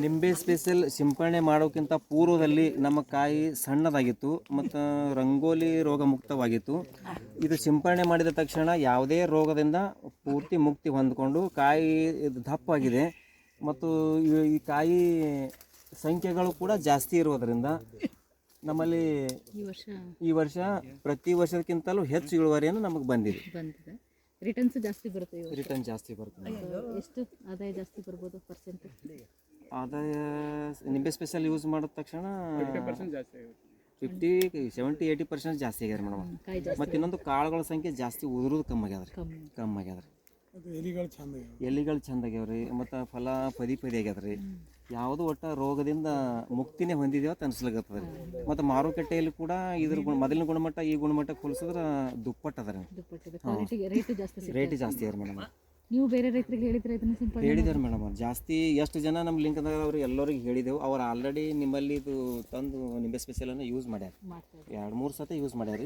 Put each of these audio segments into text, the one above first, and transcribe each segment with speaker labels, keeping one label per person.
Speaker 1: ನಿಂಬೆ ಸ್ಪೆಷಲ್ ಸಿಂಪರಣೆ ಮಾಡೋಕ್ಕಿಂತ ಪೂರ್ವದಲ್ಲಿ ನಮ್ಮ ಕಾಯಿ ಸಣ್ಣದಾಗಿತ್ತು ಮತ್ತು ರಂಗೋಲಿ ರೋಗ ಮುಕ್ತವಾಗಿತ್ತು. ಇದು ಸಿಂಪರಣೆ ಮಾಡಿದ ತಕ್ಷಣ ಯಾವುದೇ ರೋಗದಿಂದ ಪೂರ್ತಿ ಮುಕ್ತಿ ಹೊಂದ್ಕೊಂಡು ಕಾಯಿ ಇದು ದಪ್ಪಾಗಿದೆ ಮತ್ತು ಈ- ಕಾಯಿ ಸಂಖ್ಯೆಗಳು ಕೂಡ ಜಾಸ್ತಿ ಇರೋದರಿಂದ ನಮ್ಮಲ್ಲಿ
Speaker 2: ಈ ವರ್ಷ
Speaker 1: ಪ್ರತಿ ವರ್ಷಕ್ಕಿಂತಲೂ ಹೆಚ್ಚು ಇಳುವರಿಯನ್ನು ನಮಗೆ ಬಂದಿದೆ.
Speaker 2: ರಿಟರ್ನ್ಸ್ ಜಾಸ್ತಿ ಬರುತ್ತೆ ಈ
Speaker 1: ರಿಟರ್ನ್ ಜಾಸ್ತಿ ಬರುತ್ತೆ.
Speaker 2: ಎಷ್ಟು ಆದಾಯ ಜಾಸ್ತಿ ಬರ್ಬೋದು ಪರ್ಸೆಂಟ್
Speaker 1: ಆದಾಯ ನಿಂಬೆ ಸ್ಪೆಷಲ್ ಯೂಸ್ ಮಾಡಿದ ತಕ್ಷಣ ಫಿಫ್ಟಿ ಸೆವೆಂಟಿ ಏಯ್ಟಿ ಪರ್ಸೆಂಟ್ ಜಾಸ್ತಿ ಆಗ್ಯಾರ ಮೇಡಮ್. ಮತ್ತು ಇನ್ನೊಂದು ಕಾಳುಗಳ ಸಂಖ್ಯೆ ಜಾಸ್ತಿ ಉದುರೋದು ಕಮ್ಮಿ ಆಗ್ಯಾದ್ರಿ
Speaker 2: ಕಮ್ಮಿ.
Speaker 1: ಕಮ್ಮಿ ಆಗ್ಯಾದ್ರಿ
Speaker 3: ಎಲಿಗಳು ಚಂದ
Speaker 1: ಎಲಿಗಳು ಚಂದ ಆಗ್ಯಾವ್ರಿ ಮತ್ತು ಫಲ ಪದಿ ಪದಿ ಆಗ್ಯಾದ್ರಿ ಯಾವುದು ಒಟ್ಟ ರೋಗದಿಂದ ಮುಕ್ತಿನೇ ಹೊಂದಿದೇವ ಅಂತ ರೀ ಮತ್ತು ಮಾರುಕಟ್ಟೆಯಲ್ಲಿ ಕೂಡ ಇದ್ರ ಗುಣ ಮೊದಲಿನ ಗುಣಮಟ್ಟ ಈ ಗುಣಮಟ್ಟ ಹೋಲಿಸಿದ್ರೆ ದುಪ್ಪಟ್ಟದ ಅದ ರೀ
Speaker 2: ದುಪ್ಪಟ್ಟಿದೆ ಜಾಸ್ತಿ ಸಿಗುತ್ತೆ
Speaker 1: ರೇಟ್ ಜಾಸ್ತಿ ಅದ ಮೇಡಮ್.
Speaker 2: ನೀವು ಬೇರೆ ರೈತರಿಗೆ ಹೇಳಿದ್ರೆ ಇದನ್ನ ಸಿಂಪಲ್
Speaker 1: ಹೇಳಿದಾರೆ ಮೇಡಮ್ ಜಾಸ್ತಿ ಎಷ್ಟು ಜನ ನಮ್ಮ ಲಿಂಕ್ದಾಗ ಅವ್ರು ಎಲ್ಲರಿಗೆ ಹೇಳಿದೆವು. ಅವ್ರು ಆಲ್ರೆಡಿ ನಿಮ್ಮಲ್ಲಿ ಇದು ತಂದು ನಿಂಬೆ ಸ್ಪೆಷಲನ್ನು ಯೂಸ್ ಮಾಡ್ಯಾರ. ಎರಡು ಮೂರು ಸತಿ ಯೂಸ್ ಮಾಡ್ಯಾರ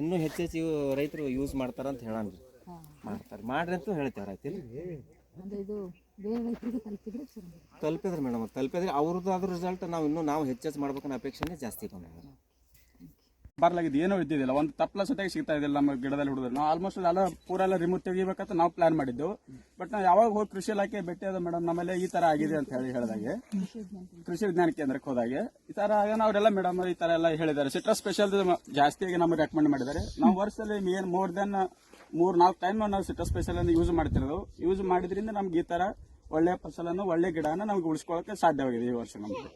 Speaker 1: ಇನ್ನೂ ಹೆಚ್ಚು ಹೆಚ್ಚು ರೈತರು ಯೂಸ್ ಮಾಡ್ತಾರಂತ
Speaker 2: ಹಾಂ
Speaker 1: ಮಾಡ್ತಾರೆ. ಮಾಡ್ರಿ ಅಂತ ಹೇಳ್ತೇವೆ ಆಯ್ತು
Speaker 2: ತಲುಪಿದ್ರೆ
Speaker 1: ಮೇಡಮ್ ತಲುಪಿದ್ರೆ ಅವ್ರದ್ದು ಅದ್ರ ರಿಸಲ್ಟ್ ನಾವು ಇನ್ನೂ ನಾವು ಹೆಚ್ಚೆಚ್ಚು ಮಾಡ್ಬೇಕನ್ನೋ ಅಪೇಕ್ಷೆನೇ ಜಾಸ್ತಿ ಬಂದಿದೆ
Speaker 4: ಬರ್ಲಾಗಿದ್ದು ಏನೋ ಇದ್ದಿದ್ದಿಲ್ಲ ಒಂದು ತಪ್ಪಲ ಸತಿಯಾಗಿ ಸಿಗ್ತಾ ಇದ್ದಿಲ್ಲ ನಮ್ಮ ಗಿಡದಲ್ಲಿ ಹುಡುಗರು. ನಾವು ಆಲ್ಮೋಸ್ಟ್ ಎಲ್ಲ ಪೂರ ಎಲ್ಲ ರಿಮೂವ್ ತೆಗಿಬೇಕಂತ ನಾವು ಪ್ಲಾನ್ ಮಾಡಿದ್ದು. ಬಟ್ ನಾವು ಯಾವಾಗ ಹೋಗಿ ಕೃಷಿ ಇಲಾಖೆ ಭೇಟಿ ಅದ ಮೇಡಮ್ ನಮ್ಮಲ್ಲಿ ಈ ತರ ಆಗಿದೆ ಅಂತ ಹೇಳಿ ಹೇಳಿದಾಗೆ. ಕೃಷಿ ವಿಜ್ಞಾನ ಕೇಂದ್ರಕ್ಕೆ ಹೋದಾಗೆ. ಈ ತರ ಏನೋ ಅವರೆಲ್ಲ ಮೇಡಮ್ ಈ ತರ ಎಲ್ಲ ಹೇಳಿದ್ದಾರೆ. ಸಿಟ್ರಸ್ ಸ್ಪೆಷಲ್ ಜಾಸ್ತಿಯಾಗಿ ನಮಗೆ ರೆಕಮೆಂಡ್ ಮಾಡಿದ್ದಾರೆ. ನಾವು ವರ್ಷದಲ್ಲಿ ಮೇನ್ ಮೋರ್ ದೆನ್ ಮೂರ್ ನಾಲ್ಕು ಟೈಮ್ ನಾವು ಸಿಟ್ರಸ್ ಸ್ಪೆಷಲ್ ಅನ್ನು ಯೂಸ್ ಮಾಡ್ತಿರೋದು. ಯೂಸ್ ಮಾಡಿದ್ರಿಂದ ನಮ್ಗೆ ಈ ತರ ಒಳ್ಳೆ ಫಸಲನ್ನು ಒಳ್ಳೆ ಗಿಡನ ನಮ್ಗೆ ಉಳಿಸ್ಕೊಳಕ್ಕೆ ಸಾಧ್ಯವಾಗಿದೆ ಈ ವರ್ಷ ನಮ್ಗೆ.